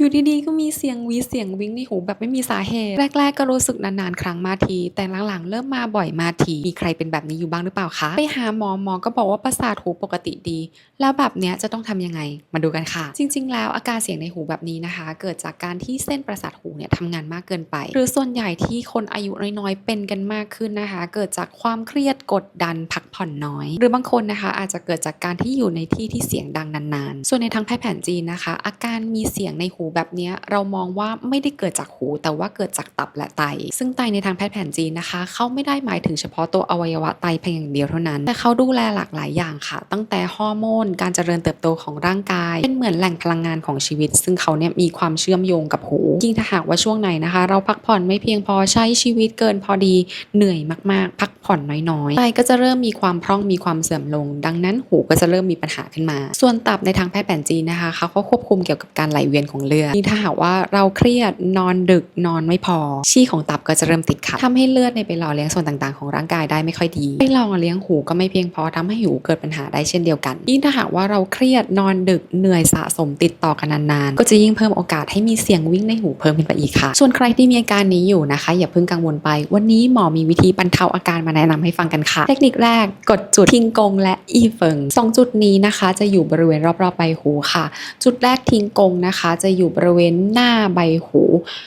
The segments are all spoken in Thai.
อยู่ดีๆก็มีเสียงวีเสียงวิงในหูแบบไม่มีสาเหตุ แรก ๆ ก็รู้สึกนานๆ ครั้งมาที แต่หลังๆ เริ่มมาบ่อยมาที มีใครเป็นแบบนี้อยู่บ้างหรือเปล่าคะ ไปหาหมอหมอก็บอกว่าประสาทหูปกติดี แล้วแบบเนี้ยจะต้องทำยังไง มาดูกันค่ะ จริง ๆ แล้วอาการเสียงในหูแบบนี้นะคะ เกิดจากการที่เส้นประสาทหูเนี่ยทำงานมากเกินไป หรือส่วนใหญ่ที่คนอายุน้อยๆ เป็นกันมากขึ้นนะคะ เกิดจากความเครียดกดดันพักผ่อนน้อย หรือบางคนนะคะอาจจะเกิดจากการที่อยู่ในที่ที่เสียงดังนานๆ ส่วนในทางแพทย์แผนจีนนะคะ อาการมีเสียงในหูแบบนี้เรามองว่าไม่ได้เกิดจากหู แต่ว่าเกิดจากตับและไต ซึ่งไตในทางแพทย์แผนจีนนะคะ เขาไม่ได้หมายถึงเฉพาะตัวอวัยวะไตเพียงอย่างเดียวเท่านั้น แต่เขาดูแลหลากหลายอย่างค่ะ ตั้งแต่ฮอร์โมน การเจริญเติบโตของร่างกาย เป็นเหมือนแหล่งพลังงานของชีวิต ซึ่งเขาเนี่ยมีความเชื่อมโยงกับหู ยิ่งถ้าหากว่าช่วงไหนนะคะ เราพักผ่อนไม่เพียงพอใช้ชีวิตเกินพอดี เหนื่อยมากๆ พักผ่อนน้อยๆ ไตก็จะเริ่มมีความพร่องมีความเสื่อมลง ดังนั้นหูก็จะเริ่มมีปัญหาขึ้นมา ส่วนตับในทางแพทย์แผนจีนนะคะเขาก็ควบคุมเกี่ยวกับการไหลเวียนของเลือดยิ่ถ้าหากว่าเราเครียดนอนดึกนอนไม่พอชี่ของตับก็จะเริ่มติดขัดทำให้เลือดในไปหล่อเลี้ยงส่วนต่างๆของร่างกายได้ไม่ค่อยดีไปหล่อเลี้ยงหูก็ไม่เพียงพอทำให้หูเกิดปัญหาได้เช่นเดียวกันยิ่งถ้าหากว่าเราเครียดนอนดึกเหนื่อยสะสมติดต่อกันนานๆก็จะยิ่งเพิ่มโอกาสให้มีเสียงวิ่งในหูเพิ่มขึ้นไปอีกค่ะ ส่วนใครที่มีอาการนี้อยู่นะคะ อย่าเพิ่งกังวลไป วันนี้หมอมีวิธีบรรเทาอาการมาแนะนำให้ฟังกันค่ะ เทคนิคแรกกดจุดทิงกงและอีเฟิงสองจุดนี้นะคะ จะอยู่บริเวณรอบๆใบหูค่ะ จุดแรกทิงกงนะคะ จะอยู่บริเวณหน้าใบหู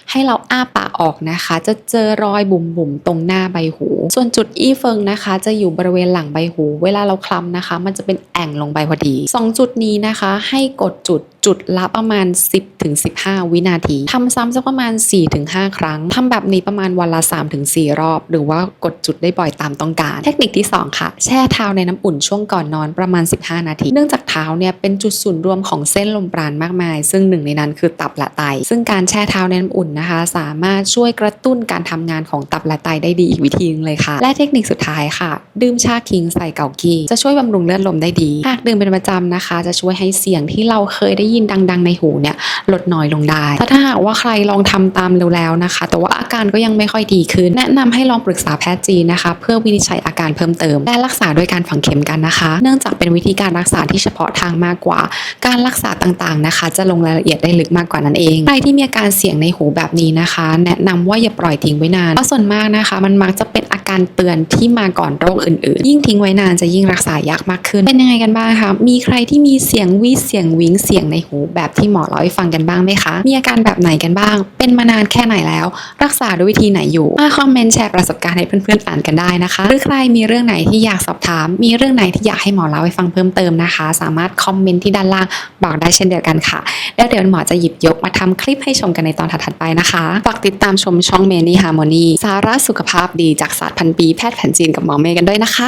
ให้เราอ้าปากออกนะคะ จะเจอรอยบุ๋มๆตรงหน้าใบหู ส่วนจุดอี้เฟิงนะคะ จะอยู่บริเวณหลังใบหู เวลาเราคลำนะคะ มันจะเป็นแอ่งลงไปพอดีสองจุดนี้นะคะ ให้กดจุด จุดละประมาณ 10ถึง15 วินาทีทำซ้ำสักประมาณ 4-5 ครั้งทำแบบนี้ประมาณวันละ 3-4 รอบ หรือว่ากดจุดได้บ่อยตามต้องการ เทคนิคที่ 2 ค่ะ แช่เท้าในน้ำอุ่นช่วงก่อนนอนประมาณ 15 นาที เนื่องจากเท้าเนี่ยเป็นจุดศูนย์รวมของเส้นลมปราณมากมาย ซึ่งหนึ่งในนั้นคือตับและไต ซึ่งการแช่เท้าในน้ำอุ่นนะคะ สามารถช่วยกระตุ้นการทำงานของตับและไตได้ดีอีกวิธีนึงเลยค่ะ และเทคนิคสุดท้ายค่ะ ดื่มชาคิงใส่เกากี้จะช่วยบำรุงเลือดลมได้ดี หากดื่มเป็นประจำนะคะ จะช่วยให้เสียงที่เราเคยได้ยินดัง ๆ ในหูเนี่ยลดน้อยลงได้ถ้าถ้าหากว่าใครลองทำตามแล้วนะคะ แต่ว่าอาการก็ยังไม่ค่อยดีขึ้น แนะนำให้ลองปรึกษาแพทย์จีนนะคะ เพื่อวินิจฉัยอาการเพิ่มเติม และรักษาด้วยการฝังเข็มกันนะคะ เนื่องจากเป็นวิธีการรักษาที่เฉพาะทางมากกว่า การรักษาต่างๆนะคะ จะลงรายละเอียดได้ลึกมากกว่านั้นเองใครที่มีอาการเสียงในหูแบบนี้นะคะ แนะนำว่าอย่าปล่อยทิ้งไว้นานเพราะส่วนมากนะคะ มันมักจะเป็นอา การเตือนที่มาก่อนโรคอื่นๆ ยิ่งทิ้งไว้นานจะยิ่งรักษายากมากขึ้น เป็นยังไงกันบ้างคะ มีใครที่มีเสียงวีเสียงวิงเสียงในหู แบบที่หมอเล่าให้ฟังกันบ้างไหมคะ มีอาการแบบไหนกันบ้าง เป็นมานานแค่ไหนแล้ว รักษาด้วยวิธีไหนอยู่ มาคอมเมนต์แชร์ประสบการณ์ให้เพื่อนๆอ่านกันได้นะคะ หรือใครมีเรื่องไหนที่อยากสอบถาม มีเรื่องไหนที่อยากให้หมอเล่าให้ฟังเพิ่มเติมนะคะ สามารถคอมเมนต์ที่ด้านล่างบอกได้เช่นเดียวกันค่ะ แล้วเดี๋ยวหมอจะหยิบยกมาทำคลิปให้ชมกันในตอนถัดๆไปนะคะ ฝากติดตามชมช่องเมนี่ฮาร์โมนีสาระสุขภาพดีจากศาสตร์พันปีแพทย์แผนจีนกับหมอเมย์กันด้วยนะคะ